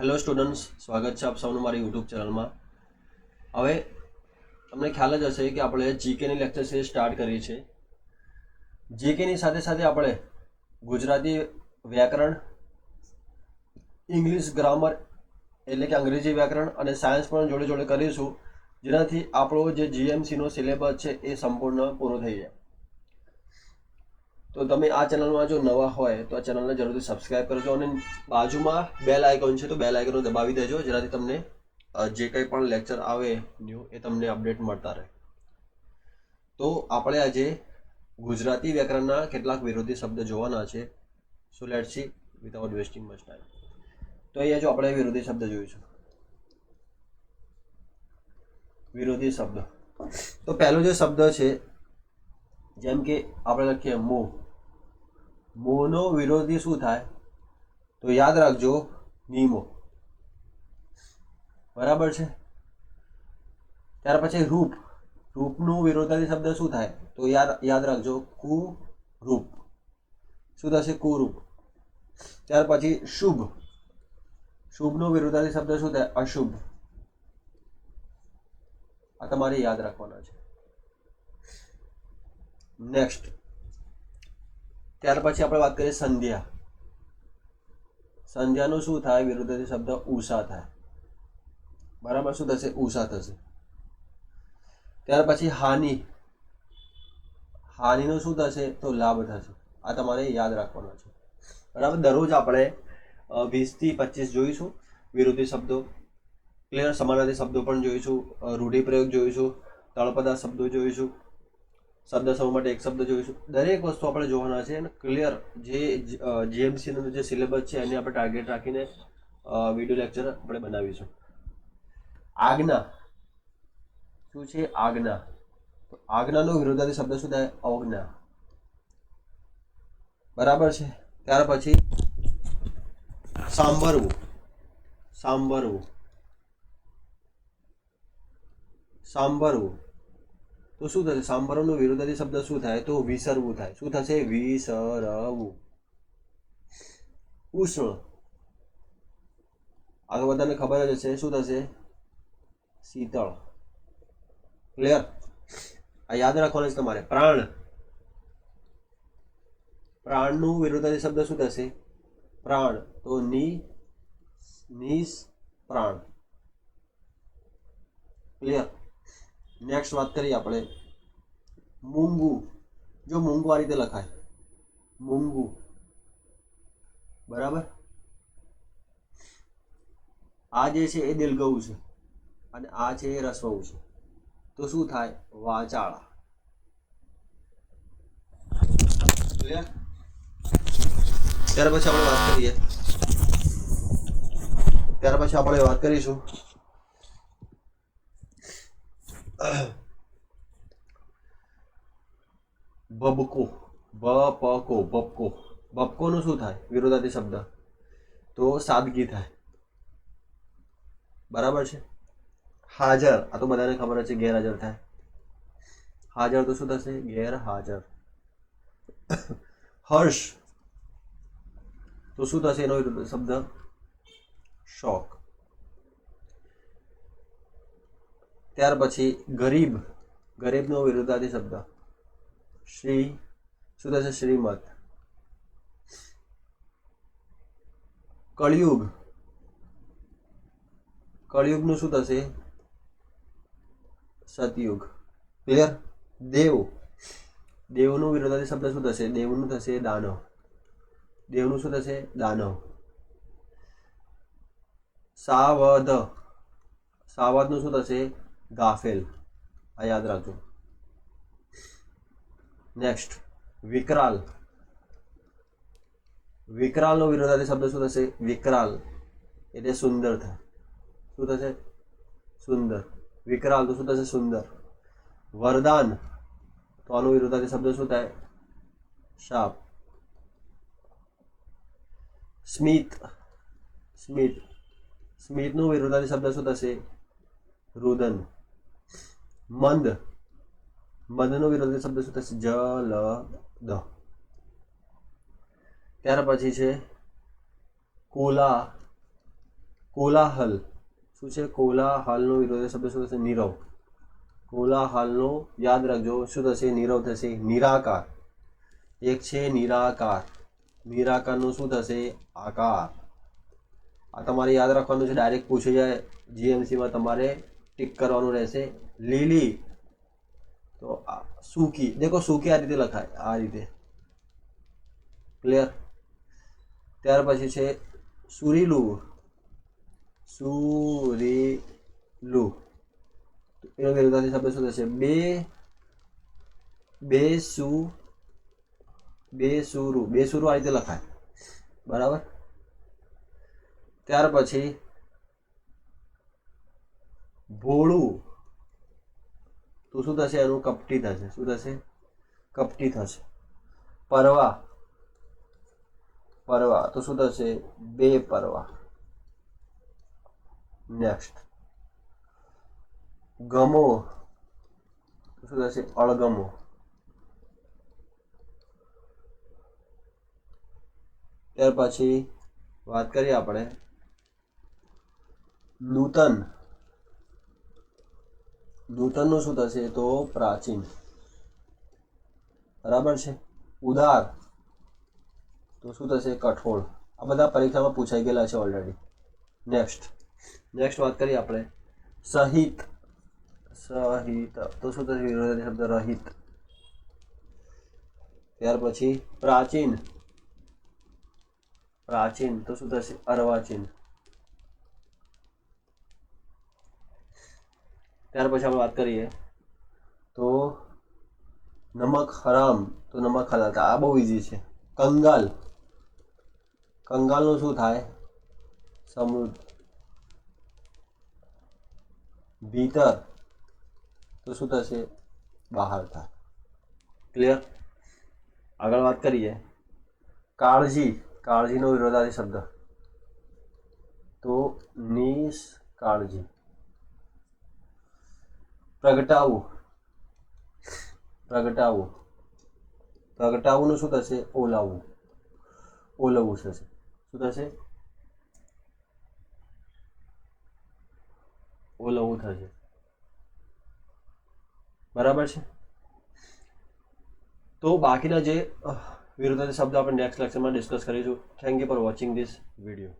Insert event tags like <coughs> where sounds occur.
Hello students સ્વાગત છે આપ સૌનું મારી યુટ્યુબ ચેનલમાં. હવે, તમને ખ્યાલ જ હશે કે આપણે જીકેની લેક્ચર સિરીઝ સ્ટાર્ટ કરી છે. જીકેની સાથે સાથે આપણે ગુજરાતી વ્યાકરણ ઇંગ્લિશ ગ્રામર એટલે કે અંગ્રેજી વ્યાકરણ અને સાયન્સ પણ જોડે જોડે કરીશું. જેનાથી આપણો જે જીએમસીનો સિલેબસ છે એ સંપૂર્ણ પૂરો થઈ જાય. તો તમે આ ચેનલમાં જો નવા હોય તો આ ચેનલને જરૂરથી સબસ્ક્રાઇબ કરજો અને બાજુમાં બેલ આઇકોન છે તો બેલ આઇકોન દબાવી દેજો, જેનાથી તમને જે કંઈ પણ લેક્ચર આવે ન્યૂ એ તમને અપડેટ મળતા રહે. તો આપણે આજે ગુજરાતી વ્યાકરણના કેટલાક વિરોધી શબ્દ જોવાના છે. So let see without wasting much time તો અહીંયા જો આપણે વિરોધી શબ્દ જોઈશું. વિરોધી શબ્દ. તો પહેલો જે શબ્દ છે, જેમ કે આપણે લખીએ મોહ મોહનો વિરોધી શું થાય? તો યાદ રાખજો નિમો બરાબર છે? ત્યાર પછી રૂપ. રૂપનું વિરોધાથી શબ્દ શું થાય? તો યાદ રાખજો, કુરૂપ. શું થશે? કુરૂપ. ત્યાર પછી શુભ. શુભનો વિરોધાદી શબ્દ શું થાય? અશુભ. આ તમારે યાદ રાખવાના છે. નેક્સ્ટ ત્યાર પછી આપણે વાત કરીએ સંધ્યા. સંધ્યાનું શું થાય? વિરુદ્ધ શબ્દ ઉષા થાય. બરાબર? શું થશે? ઉષા થશે. ત્યાર પછી હાનિ. હાનિનું શું થશે? તો લાભ થશે. આ તમારે યાદ રાખવાનો છે. બરાબર? દરરોજ આપણે વીસથી પચીસ જોઈશું વિરોધી શબ્દો. ક્લિયર સમાનાર્થી શબ્દો પણ જોઈશું. રૂઢિપ્રયોગ જોઈશું. તળપદા શબ્દો જોઈશું. શબ્દ સમૂહ માટે એક શબ્દ જોઈશું. દરેક વસ્તુ આપણે જોવાના છે અને ક્લિયર જે જીએમસીનો જે સિલેબસ છે એને આપણે ટાર્ગેટ રાખીને વીડિયો લેક્ચર આપણે બનાવીશું. આજ્ઞા. શું છે આજ્ઞા? તો આજ્ઞાનો વિરોધાર્થી શબ્દ શું થાય? અવજ્ઞા. બરાબર છે? ત્યાર પછી સાંભળવું. સાંભળવું. સાંભળવું. તો શું થશે? સાંભળવાનો વિરોધાથી શબ્દ શું થાય? તો વિસરવું થાય. શું થશે? વિસરવું. ઉષ્ણ. આગળ બધાને ખબર જ હશે. શું થશે? શીતળ. ક્લિયર આ યાદ રાખવાનું છે તમારે. પ્રાણ. પ્રાણનું વિરોધાથી શબ્દ શું થશે? પ્રાણ. તો ની નિષ પ્રાણ. ક્લિયર નેક્સ્ટ વાત કરીએ આપણે. મૂંગુ. જો મૂંગુ આ રીતે લખાય. મૂંગુ. બરાબર? આ જે છે એ દિલગવું છે. અને આ છે એ રસવવું છે. તો શું થાય? વાચાળા. ત્યાર પછી આપણે વાત કરીએ. ત્યાર પછી આપણે વાત કરીશું. <coughs> બબકો. બપકો, બબકો. બબકોનું શું થાય? વિરોધાથી શબ્દ. તો સાદગી થાય. બરાબર છે? હાજર. આ તો બધાને ખબર છે, ગેરહાજર થાય. હાજર તો શું થશે? ગેરહાજર. <coughs> હર્ષ. તો શું થશે એનો શબ્દ? શોક. ત્યાર પછી ગરીબ, ગરીબનો વિરોધાથી શબ્દ. શ્રી, શું થશે? શ્રીમત કળિયુગ. કળિયુગનું શું થશે? સતયુગ. ક્લિયર દેવ. દેવનું વિરોધાથી શબ્દ શું થશે? દેવનું થશે દાનવ. દેવનું શું થશે? દાનવ. સાવધ. સાવધનું શું થશે? ગાફેલ. આ યાદ રાખજો. નેક્સ્ટ વિકરાલ. વિકરાલનો વિરોધાથી શબ્દ શું થશે? વિકરાલ. એટલે સુંદર થાય. શું થશે? સુંદર. વિકરાલ તો શું થશે? સુંદર. વરદાન. તો આનો વિરોધાથી શબ્દ શું થાય? શાપ. સ્મિત. સ્મિત. સ્મિતનો વિરોધાર્થી શબ્દ શું થશે? રુદન. મંદ મંદનો વિરોધી શબ્દ શું થશે? જલ દ ત્યાર પછી છે, કોલા, કોલાહલ. શું છે? કોલાહલનો વિરોધી શબ્દ શું થશે? નીરવ. કોલાહલનો યાદ રાખજો. શું થશે? નીરવ થશે. નિરાકાર. એક છે નિરાકાર. નિરાકારનું શું થશે? આકાર. આ તમારે યાદ રાખવાનું છે. ડાયરેક્ટ પૂછી જાય. જીએમસીમાં તમારે ટીક કરવાનું રહેશે લીલી તો સૂકી દેખો સૂકી આ રીતે લખાય આ રીતે ક્લિયર ત્યાર પછી છે સુરીલું સુરીલું એનો વિરોધાર્થી શબ્દ શું થશે બે બે સુ બે સુરુ બે સુરુ આ રીતે લખાય બરાબર ત્યાર પછી ભોળું. તો શું થશે? એનું કપટી થશે. શું થશે? કપટી થશે. પરવા. પરવા. તો શું થશે? બે પરવા. નેક્સ્ટ ગમો. શું થશે? અળગમો. ત્યાર પછી વાત કરીએ આપણે. નૂતન. નૂતનનું શું થશે? તો પ્રાચીન. બરાબર છે? ઉદાર. તો શું થશે? કઠોળ. આ બધા પરીક્ષામાં પૂછાઈ ગયેલા છે ઓલરેડી નેક્સ્ટ નેક્સ્ટ વાત કરીએ આપણે. સહિત. સહિત. તો શું થશે? વિરોધી શબ્દ રહિત. ત્યાર પછી પ્રાચીન. પ્રાચીન. તો શું થશે? અર્વાચીન. ત્યાર પછી આપણે વાત કરીએ તો નમક હરામ, તો નમક હલાલ. આ બહુ ઇઝી છે. કંગાલ. કંગાલનું શું થાય? સમૃદ્ધ. ભીતર. તો શું થશે? બહાર થાય. ક્લિયર આગળ વાત કરીએ. કાળજી. કાળજીનો વિરોધાર્થી શબ્દ. તો નિષ્કાળજી. પ્રગટાવું. પ્રગટાવવું પ્રગટાવુંનું શું થશે? ઓલાવવું ઓલવવું થશે? શું થશે? ઓલવવું થશે. બરાબર છે? તો બાકીના જે વિરુદ્ધ શબ્દ આપણે નેક્સ્ટ લેક્ચરમાં ડિસ્કસ કરીશું. Thank you for watching this video